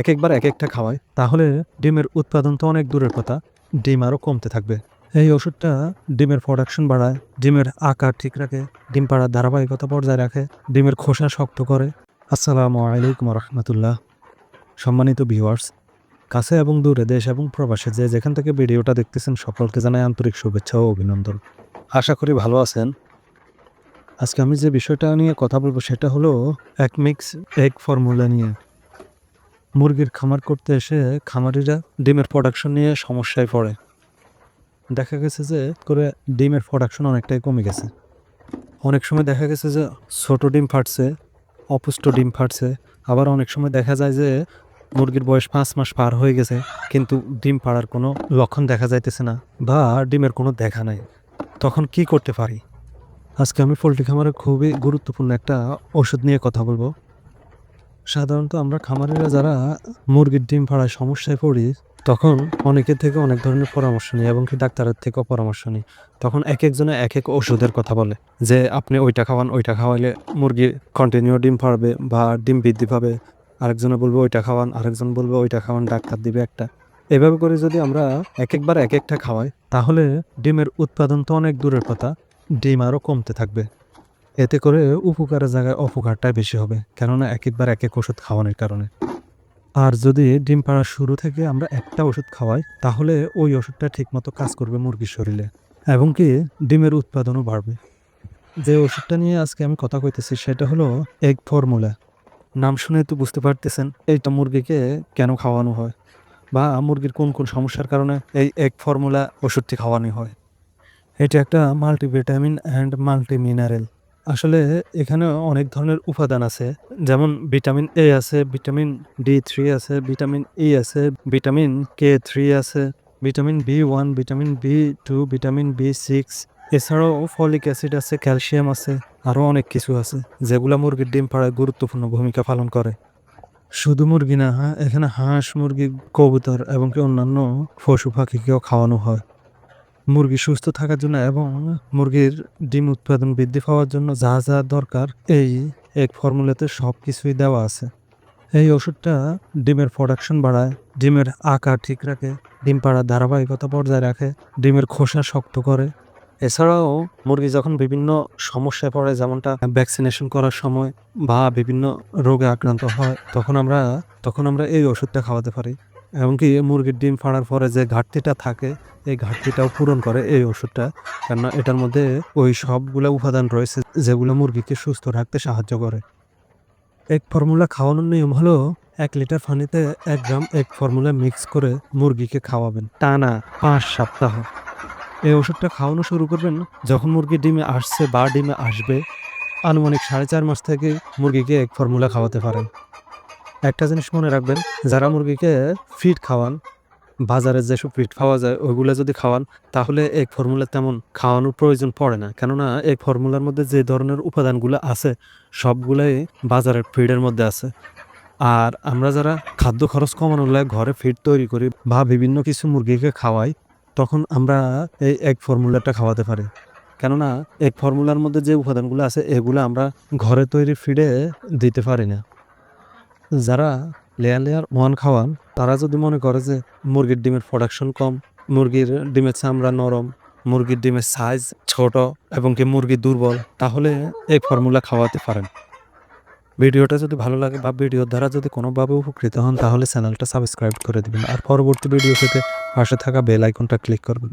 এক একবার এক একটা খাওয়াই তাহলে ডিমের উৎপাদন তো অনেক দূরের কথা, ডিম আরও কমতে থাকবে। এই ওষুধটা ডিমের প্রোডাকশন বাড়ায়, ডিমের আকার ঠিক রাখে, ডিম পাড়ার ধারাবাহিকতা বজায় রাখে, ডিমের খোসা শক্ত করে। আসসালামু আলাইকুম রহমতুল্লাহ সম্মানিত ভিউয়ার্স কাছে এবং দূরে দেশ এবং প্রবাসে যে যেখান থেকে ভিডিওটা দেখতেছেন, সকলকে জানাই আন্তরিক শুভেচ্ছা ও অভিনন্দন। আশা করি ভালো আছেন। আজকে আমি যে বিষয়টা নিয়ে কথা বলব, সেটা হলো এক মিক্স এগ ফর্মুলা নিয়ে। মুরগির খামার করতে এসে খামারিরা ডিমের প্রোডাকশন নিয়ে সমস্যায় পড়ে। দেখা গেছে যে করে ডিমের প্রোডাকশন অনেকটাই কমে গেছে। অনেক সময় দেখা গেছে যে ছোট ডিম ফাটছে, অপুষ্ট ডিম ফাটছে। আবার অনেক সময় দেখা যায় যে মুরগির বয়স পাঁচ মাস পার হয়ে গেছে, কিন্তু ডিম পাড়ার কোনো লক্ষণ দেখা যাইতেছে না বা ডিমের কোনো দেখা নাই। তখন কি করতে পারি? আজকে আমি পোলট্রি খামারে খুবই গুরুত্বপূর্ণ একটা ওষুধ নিয়ে কথা বলব। সাধারণত আমরা খামারিরা যারা মুরগির ডিম পাড়ায় সমস্যায় পড়ি, তখন অনেকের থেকে অনেক ধরনের পরামর্শ নিই এবং কি ডাক্তারের থেকেও পরামর্শ নিই। তখন এক একজনে এক এক ওষুধের কথা বলে যে, আপনি ওইটা খাওয়ান, ওইটা খাওয়াইলে মুরগি কন্টিনিউ ডিম পাড়বে বা ডিম বৃদ্ধি পাবে। আরেকজনে বলবে, ওইটা খাওয়ান। আরেকজন বলবে, ওইটা খাওয়ান, ডাক্তার দিবে একটা। এভাবে করে যদি আমরা এক একবার এক একটা খাওয়াই, তাহলে ডিমের উৎপাদন তো অনেক দূরের কথা, ডিম আরও কমতে থাকবে। এতে করে উপকারের জায়গায় অপকারটাই বেশি হবে, কেননা এক একবার এক এক ওষুধ খাওয়ানোর কারণে। আর যদি ডিম পাড়ার শুরু থেকে আমরা একটা ওষুধ খাওয়াই, তাহলে ওই ওষুধটা ঠিকমতো কাজ করবে মুরগির শরীরে, এবং কি ডিমের উৎপাদনও বাড়বে। যে ওষুধটা নিয়ে আজকে আমি কথা কইতেছি, সেটা হলো এগ ফর্মুলা নাম শুনে তো বুঝতে পারতেছেন এইটা মুরগিকে কেন খাওয়ানো হয়, বা মুরগির কোন কোন সমস্যার কারণে এই এগ ফর্মুলা ওষুধটি খাওয়ানো হয়। এটা একটা মাল্টিভিটামিন অ্যান্ড মাল্টি মিনারেল আসলে এখানে অনেক ধরনের উপাদান আছে। যেমন ভিটামিন এ আছে, ভিটামিন ডি থ্রি আছে, ভিটামিন ই আছে, ভিটামিন কে থ্রি আছে, vitamin B one vitamin B two vitamin B six এছাড়াও ফলিক অ্যাসিড আছে, ক্যালসিয়াম আছে, আরও অনেক কিছু আছে, যেগুলো মুরগির ডিম পাড়ায় গুরুত্বপূর্ণ ভূমিকা পালন করে। শুধু মুরগি না হ্যাঁ এখানে হাঁস, মুরগি, কবুতর এবং কি অন্যান্য পশু পাখিকেও খাওয়ানো হয়। মুরগি সুস্থ থাকার জন্য এবং মুরগির ডিম উৎপাদন বৃদ্ধি পাওয়ার জন্য যা যা দরকার, এই এক ফর্মুলাতে সব কিছুই দেওয়া আছে। এই ওষুধটা ডিমের প্রোডাকশন বাড়ায়, ডিমের আকার ঠিক রাখে, ডিম পাড়ার ধারাবাহিকতা বজায় রাখে, ডিমের খোসা শক্ত করে। এছাড়াও মুরগি যখন বিভিন্ন সমস্যায় পড়ে, যেমনটা ভ্যাকসিনেশন করার সময় বা বিভিন্ন রোগে আক্রান্ত হয়, তখন আমরা তখন আমরা এই ওষুধটা খাওয়াতে পারি। এমনকি মুরগির ডিম ফাড়ার পরে যে ঘাটতিটা থাকে, এই ঘাটতিটাও পূরণ করে এই ওষুধটা। কেননা এটার মধ্যে ওই সবগুলো উপাদান রয়েছে যেগুলো মুরগিকে সুস্থ রাখতে সাহায্য করে। এক ফর্মুলা খাওয়ানোর নিয়ম হলো, এক লিটার পানিতে এক গ্রাম এক ফর্মুলা মিক্স করে মুরগিকে খাওয়াবেন টানা পাঁচ সপ্তাহ। এই ওষুধটা খাওয়ানো শুরু করবেন যখন মুরগি ডিমে আসছে বা ডিমে আসবে। আনুমানিক সাড়ে চার মাস থেকে মুরগিকে এক ফর্মুলা খাওয়াতে পারেন। একটা জিনিস মনে রাখবেন, যারা মুরগিকে ফিড খাওয়ান, বাজারে যেসব ফিড পাওয়া যায়, ওইগুলো যদি খাওয়ান, তাহলে এক ফর্মুলা তেমন খাওয়ানোর প্রয়োজন পড়ে না। কেননা এই ফর্মুলার মধ্যে যে ধরনের উপাদানগুলো আছে, সবগুলোই বাজারের ফিডের মধ্যে আছে। আর আমরা যারা খাদ্য খরচ কমানোর লাগে, ঘরে ফিড তৈরি করি বা বিভিন্ন কিছু মুরগিকে খাওয়াই, তখন আমরা এই এক ফর্মুলাটা খাওয়াতে পারি। কেননা, এক ফর্মুলার মধ্যে যে উপাদানগুলো আছে, এগুলো আমরা ঘরে তৈরি ফিডে দিতে পারি না। যারা লেয়ার লেয়ার ওয়ান খাওয়ান, তারা যদি মনে করে যে মুরগির ডিমের প্রোডাকশন কম, মুরগির ডিমের চামড়া নরম, মুরগির ডিমের সাইজ ছোট এবং কি মুরগি দুর্বল, তাহলে এই ফর্মুলা খাওয়াতে পারেন। ভিডিওটা যদি ভালো লাগে বা ভিডিওর দ্বারা যদি কোনোভাবে উপকৃত হন, তাহলে চ্যানেলটা সাবস্ক্রাইব করে দিবেন। আর পরবর্তী ভিডিও পেতে পাশে থাকা বেল আইকনটা ক্লিক করবেন।